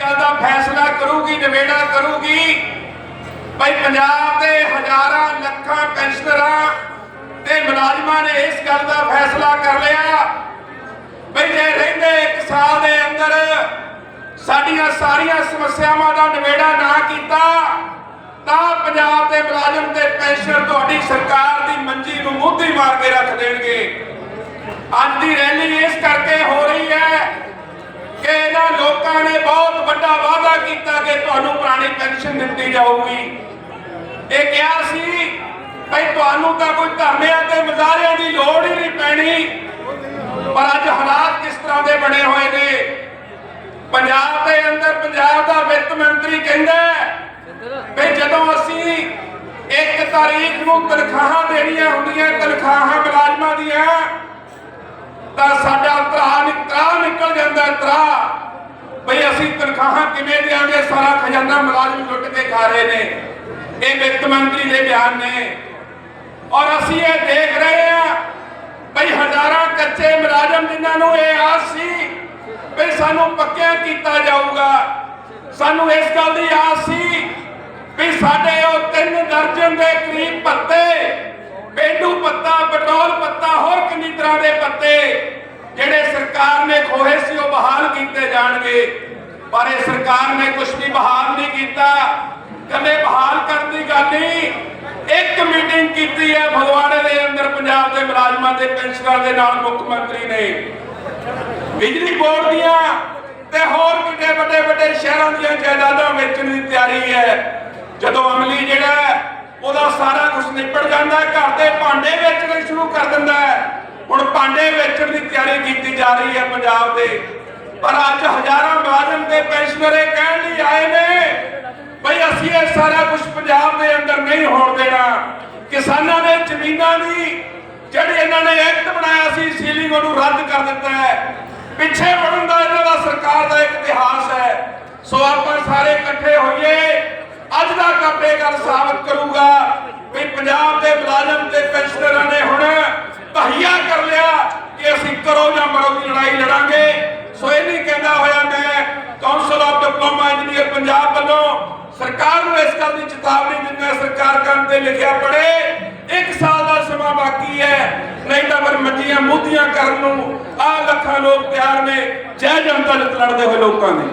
ਗੱਲ ਦਾ ਫੈਸਲਾ ਕਰੂਗੀ ਨਿਬੇੜਾ ਕਰੂਗੀ। ਭਾਈ, ਪੰਜਾਬ ਦੇ ਹਜ਼ਾਰਾਂ, ਲੱਖਾਂ ਪੈਨਸ਼ਨਰਾਂ ਤੇ ਮੁਲਾਜ਼ਮਾਂ ਨੇ ਇਸ ਗੱਲ ਦਾ ਫੈਸਲਾ ਕਰ ਲਿਆ। ਬਈ ਜੇ ਰਹਿੰਦੇ 1 ਸਾਲ ਦੇ ਅੰਦਰ ਸਾਡੀਆਂ ਸਾਰੀਆਂ ਸਮੱਸਿਆਵਾਂ ਦਾ ਨਿਬੇੜਾ ਨਾ ਕੀਤਾ, ਤਾਂ ਪੰਜਾਬ ਦੇ ਮੁਲਾਜ਼ਮ ਤੇ ਪੈਨਸ਼ਨਰ ਤੁਹਾਡੀ ਸਰਕਾਰ ਦੀ ਮੰਜੀ ਨੂੰ ਮੁੱਧੀ ਮਾਰ ਕੇ ਰੱਖ ਦੇਣਗੇ। ਅੱਜ ਦੀ ਰੈਲੀ ਇਸ ਕਰਕੇ ਹੋ ਰਹੀ ਹੈ ਕਿ ਇਹਨਾਂ ਲੋਕਾਂ ਨੇ ਬਹੁਤ ਵੱਡਾ ਵਾਅਦਾ ਕੀਤਾ ਕਿ ਤੁਹਾਨੂੰ ਪੁਰਾਣੀ ਪੈਨਸ਼ਨ ਦਿੱਤੀ ਜਾਊਗੀ। ਇਹ ਕਿਹਾ ਸੀ, ਭਈ, ਤੁਹਾਨੂੰ ਤਾਂ ਕੋਈ ਧਰਨਿਆਂ ਤੇ ਮੁਜ਼ਾਹਰਿਆਂ ਦੀ ਲੋੜ ਹੀ ਨਹੀਂ ਪੈਣੀ। ਪਰ ਅੱਜ ਹਾਲਾਤ ਕਿਸ ਤਰ੍ਹਾਂ ਦੇ ਬਣੇ ਹੋਏ ਨੇ? ਪੰਜਾਬ ਦੇ ਅੰਦਰ ਪੰਜਾਬ ਦਾ ਵਿੱਤ ਮੰਤਰੀ ਕਹਿੰਦਾ ਵੀ ਜਦੋਂ ਅਸੀਂ ਇੱਕ ਤਾਰੀਖ ਨੂੰ ਤਨਖਾਹਾਂ ਦੇਣੀਆਂ ਹੁੰਦੀਆਂ, ਤਨਖਾਹਾਂ ਮੁਲਾਜ਼ਮਾਂ ਦੀਆਂ, ਤਾਂ ਸਾਡਾ ਤਰਾ ਨਿਕਲ ਨਿਕਲ ਜਾਂਦਾ ਤਰਾ ਭਈ ਅਸੀਂ ਤਨਖਾਹਾਂ ਕਿਵੇਂ ਦੇਾਂਗੇ ਸਾਰਾ ਖਜ਼ਾਨਾ ਮੁਲਾਜ਼ਮ ਲੁੱਟ ਕੇ ਖਾ ਰਹੇ ਨੇ। ਇਹ ਵਿੱਤ ਮੰਤਰੀ ਦੇ ਬਿਆਨ ਨੇ। ਔਰ ਅਸੀਂ ਇਹ ਦੇਖ ਰਹੇ ਹਾਂ ਭਈ ਹਜ਼ਾਰਾਂ ਕੱਚੇ ਮੁਲਾਜ਼ਮ ਜਿਨ੍ਹਾਂ ਨੂੰ ਇਹ ਆਸ ਸੀ ਵੀ ਸਾਨੂੰ ਪੱਕਿਆ ਕੀਤਾ ਜਾਊਗਾ। ਸਾਨੂੰ ਇਸ ਗੱਲ ਦੀ ਆਸ ਸੀ ਵੀ ਸਾਡੇ ਉਹ ਤਿੰਨ ਦਰਜਨ ਦੇ ਕਰੀਬ ਪੱਤੇ ਪੇਂਡੂ ਪੱਤਾ ਪੈਟਰੋਲ ਪੱਤਾ ਹੋਰ ਕਿੰਨੀ ਤਰ੍ਹਾਂ ਦੇ ਪੱਤੇ ਜਿਹੜੇ ਸਰਕਾਰ ਨੇ ਖੋਹੇ ਸੀ ਉਹ ਬਹਾਲ ਕੀਤੇ ਪਰ ਇਹ ਸਰਕਾਰ ਨੇ ਕੁਝ ਵੀ ਬਹਾਲ ਨਹੀਂ ਕੀਤਾ। ਕਦੇ ਬਹਾਲ ਕਰਨ ਦੀ ਗੱਲ ਨਹੀਂ। ਇੱਕ ਮੀਟਿੰਗ ਕੀਤੀ ਹੈ ਫਗਵਾੜੇ ਦੇ ਅੰਦਰ, ਪੰਜਾਬ ਦੇ ਮੁਲਾਜ਼ਮਾਂ ਤੇ ਪੈਨਸ਼ਨਰਾਂ ਦੇ ਨਾਲ ਮੁੱਖ ਮੰਤਰੀ ਨੇ। ਬਿਜਲੀ ਬੋਰਡ ਦੀਆਂ ਤੇ ਹੋਰ ਕਿੱਡੇ ਵੱਡੇ ਵੱਡੇ ਸ਼ਹਿਰਾਂ ਦੀਆਂ ਜਾਇਦਾਦਾਂ ਵੇਚਣ ਦੀ ਤਿਆਰੀ ਹੈ। ਜਦੋਂ ਅਮਲੀ ਜਿਹੜਾ ਉਹਦਾ ਸਾਰਾ ਕੁਝ ਨਿਪਟ ਜਾਂਦਾ ਘਰ ਦੇ ਭਾਂਡੇ ਵੇਚਣੇ ਸ਼ੁਰੂ ਕਰ ਦਿੰਦਾ ਹੈ। ਹੁਣ ਭਾਂਡੇ ਵੇਚਣ ਦੀ ਤਿਆਰੀ ਕੀਤੀ ਜਾ ਰਹੀ ਹੈ ਪੰਜਾਬ ਦੇ। ਪਰ ਅੱਜ ਹਜ਼ਾਰਾਂ ਮੁਲਾਜ਼ਮ ਤੇ ਪੈਨਸ਼ਨਰ ਇਹ ਕਹਿਣ ਲਈ ਆਏ ਨੇ ਭਈ ਅਸੀਂ ਇਹ ਸਾਰਾ ਕੁਝ ਪੰਜਾਬ ਦੇ ਅੰਦਰ ਨਹੀਂ ਹੋਣ ਦੇਣਾ। ਕਿਸਾਨਾਂ ਦੇ ਜ਼ਮੀਨਾਂ ਦੀ, ਜਿਹੜੀ ਇਹਨਾਂ ਨੇ ਐਕਟ ਬਣਾਇਆ ਸੀ, ਸੀਲਿੰਗ ਉਹਨੂੰ ਰੱਦ ਕਰ ਦਿੱਤਾ ਹੈ। ਪਿੱਛੇ ਵੜਨ ਦਾ ਇਹਨਾਂ ਦਾ ਸਰਕਾਰ ਦਾ ਇੱਕ ਇਤਿਹਾਸ ਹੈ। ਸੋ ਆਪਾਂ ਸਾਰੇ ਇਕੱਠੇ ਹੋਈਏ, ਅੱਜ ਦਾ ਕੰਮ ਗੱਲ ਸਾਬਤ ਕਰੂਗਾ ਵੀ ਪੰਜਾਬ ਦੇ ਮੁਲਾਜ਼ਮ ਤੇ ਪੈਨਸ਼ਨਰਾਂ ਨੇ ਹੁਣ ਤਹੀਆ ਕਰ ਲਿਆ ਕਿ ਅਸੀਂ ਕਰੋ ਜਾਂ ਮਰੋ ਦੀ ਲੜਾਈ ਲੜਾਂਗੇ ਸੋ ਇਹ ਨਹੀਂ ਕਹਿੰਦਾ ਹੋਇਆ ਮੈਂ ਕਾਉਂਸਲ ਡਿਪਲੋਮਾ ਇੰਜੀਨੀਅਰ ਪੰਜਾਬ ਵੱਲੋਂ ਸਰਕਾਰ ਨੂੰ ਇਸ ਗੱਲ ਦੀ ਚੇਤਾਵਨੀ ਦਿੰਦਾ ਸਰਕਾਰ ਕੰਮ ਤੇ ਲਿਖਿਆ ਪੜੇ ਇੱਕ ਸਾਲ ਦਾ ਸਮਾਂ ਬਾਕੀ ਹੈ। ਨਹੀਂ ਤਾਂ ਫਿਰ ਮੰਜੀਆਂ ਮੁੱਧੀਆਂ ਕਰਨ ਨੂੰ ਆ ਲੱਖਾਂ ਲੋਕ ਤਿਆਰ ਨੇ। ਜੈ ਜਨਤਾ ਜਿੱਤ ਲੜਦੇ ਹੋਏ ਲੋਕਾਂ ਨੇ